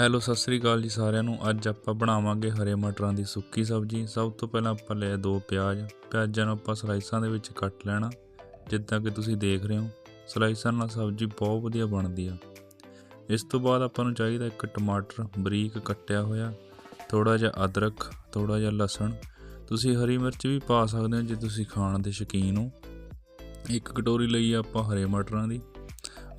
Hello Sat Sri ਅਕਾਲ ਜੀ ਸਾਰਿਆਂ ਨੂੰ। ਅੱਜ ਆਪਾਂ ਬਣਾਵਾਂਗੇ ਹਰੇ ਮਟਰਾਂ ਦੀ ਸੁੱਕੀ ਸਬਜ਼ੀ। ਸਭ ਤੋਂ ਪਹਿਲਾਂ ਆਪਾਂ ਲਿਆ ਦੋ ਪਿਆਜ਼। ਪਿਆਜ਼ਾਂ ਨੂੰ ਆਪਾਂ ਸਲਾਈਸਾਂ ਦੇ ਵਿੱਚ ਕੱਟ ਲੈਣਾ। ਜਿੱਦਾਂ ਕਿ ਤੁਸੀਂ ਦੇਖ ਰਹੇ ਹੋ, ਸਲਾਈਸਾਂ ਨਾਲ ਸਬਜ਼ੀ ਬਹੁਤ ਵਧੀਆ ਬਣਦੀ ਆ। ਇਸ ਤੋਂ ਬਾਅਦ ਆਪਾਂ ਨੂੰ ਚਾਹੀਦਾ ਇੱਕ ਟਮਾਟਰ ਬਰੀਕ ਕੱਟਿਆ ਹੋਇਆ ਥੋੜਾ ਜਿਹਾ ਅਦਰਕ ਥੋੜਾ ਜਿਹਾ ਲਸਣ। ਤੁਸੀਂ ਹਰੀ ਮਿਰਚ ਵੀ ਪਾ ਸਕਦੇ ਹੋ ਜੇ ਤੁਸੀਂ ਖਾਣ ਦੇ ਸ਼ੌਕੀਨ ਹੋ। ਇੱਕ ਕਟੋਰੀ ਲਈ ਆਪਾਂ ਹਰੇ ਮਟਰਾਂ ਦੀ।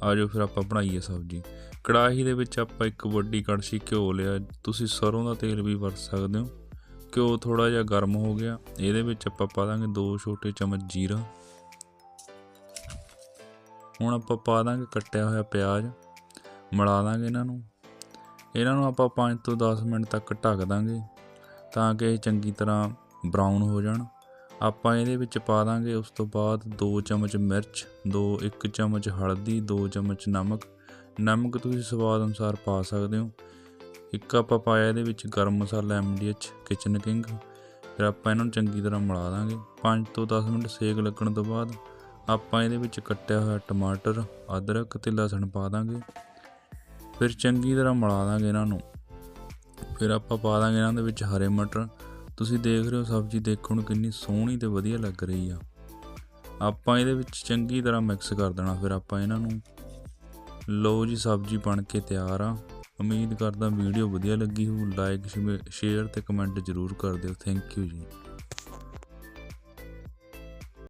ਆਜੋ ਫਿਰ ਆਪਾਂ ਬਣਾਈਏ ਸਬਜ਼ੀ। ਕੜਾਹੀ ਦੇ ਵਿੱਚ ਆਪਾਂ ਇੱਕ ਵੱਡੀ ਕੜਛੀ ਘਿਓ ਲਿਆ। ਤੁਸੀਂ ਸਰੋਂ ਦਾ ਤੇਲ ਵੀ ਵਰਤ ਸਕਦੇ ਹੋ। ਘਿਓ ਥੋੜਾ ਜਿਹਾ ਗਰਮ ਹੋ ਗਿਆ। ਇਹਦੇ ਵਿੱਚ ਆਪਾਂ ਪਾ ਦਾਂਗੇ ਦੋ ਛੋਟੇ ਚਮਚ ਜੀਰਾ। ਹੁਣ ਆਪਾਂ ਪਾ ਦਾਂਗੇ ਕੱਟਿਆ ਹੋਇਆ ਪਿਆਜ਼। ਮਿਲਾ ਦਾਂਗੇ ਇਹਨਾਂ ਨੂੰ। ਇਹਨਾਂ ਨੂੰ ਆਪਾਂ 5 ਤੋਂ 10 ਮਿੰਟ ਤੱਕ ਢੱਕ ਦਾਂਗੇ ਤਾਂ ਕਿ ਇਹ ਚੰਗੀ ਤਰ੍ਹਾਂ ਬਰਾਊਨ ਹੋ ਜਾਣ। ਆਪਾਂ ਇਹਦੇ ਵਿੱਚ ਪਾ ਦਾਂਗੇ ਉਸ ਤੋਂ ਬਾਅਦ 2 ਚਮਚ ਮਿਰਚ 2 1 ਚਮਚ ਹਲਦੀ 2 ਚਮਚ ਨਮਕ। ਨਮਕ ਤੁਸੀਂ ਸਵਾਦ ਅਨੁਸਾਰ ਪਾ ਸਕਦੇ ਹੋ। ਇੱਕ ਆਪਾਂ ਪਾਇਆ ਇਹਦੇ ਵਿੱਚ ਗਰਮ ਮਸਾਲਾ ਐਮਡੀਐਚ ਕਿਚਨ ਕਿੰਗ ਫਿਰ ਆਪਾਂ ਇਹਨਾਂ ਨੂੰ ਚੰਗੀ ਤਰ੍ਹਾਂ ਮਿਲਾ ਦਾਂਗੇ। 5 ਤੋਂ 10 ਮਿੰਟ ਸੇਕ ਲੱਗਣ ਤੋਂ ਬਾਅਦ ਆਪਾਂ ਇਹਦੇ ਵਿੱਚ ਕੱਟਿਆ ਹੋਇਆ ਟਮਾਟਰ, ਅਦਰਕ ਤੇ ਲਸਣ ਪਾ ਦਾਂਗੇ। ਫਿਰ ਚੰਗੀ ਤਰ੍ਹਾਂ ਮਿਲਾ ਦਾਂਗੇ ਇਹਨਾਂ ਨੂੰ। ਫਿਰ ਆਪਾਂ ਪਾ ਦਾਂਗੇ ਇਹਨਾਂ ਦੇ ਵਿੱਚ ਹਰੇ ਮਟਰ। ਤੁਸੀਂ ਦੇਖ ਰਹੇ ਹੋ ਸਬਜ਼ੀ ਦੇਖਣ ਨੂੰ ਕਿੰਨੀ ਸੋਹਣੀ ਤੇ ਵਧੀਆ ਲੱਗ ਰਹੀ ਆ। ਆਪਾਂ ਇਹਦੇ ਵਿੱਚ ਚੰਗੀ ਤਰ੍ਹਾਂ ਮਿਕਸ ਕਰ ਦੇਣਾ ਫਿਰ ਆਪਾਂ ਇਹਨਾਂ ਨੂੰ। ਲਓ ਜੀ ਸਬਜ਼ੀ ਬਣ ਕੇ ਤਿਆਰ ਆ। ਉਮੀਦ ਕਰਦਾ ਵੀਡੀਓ ਵਧੀਆ ਲੱਗੀ ਹੋਊ। ਲਾਈਕ ਸ਼ੇਅਰ ਤੇ ਕਮੈਂਟ ਜ਼ਰੂਰ ਕਰ ਦਿਓ। ਥੈਂਕ ਯੂ ਜੀ।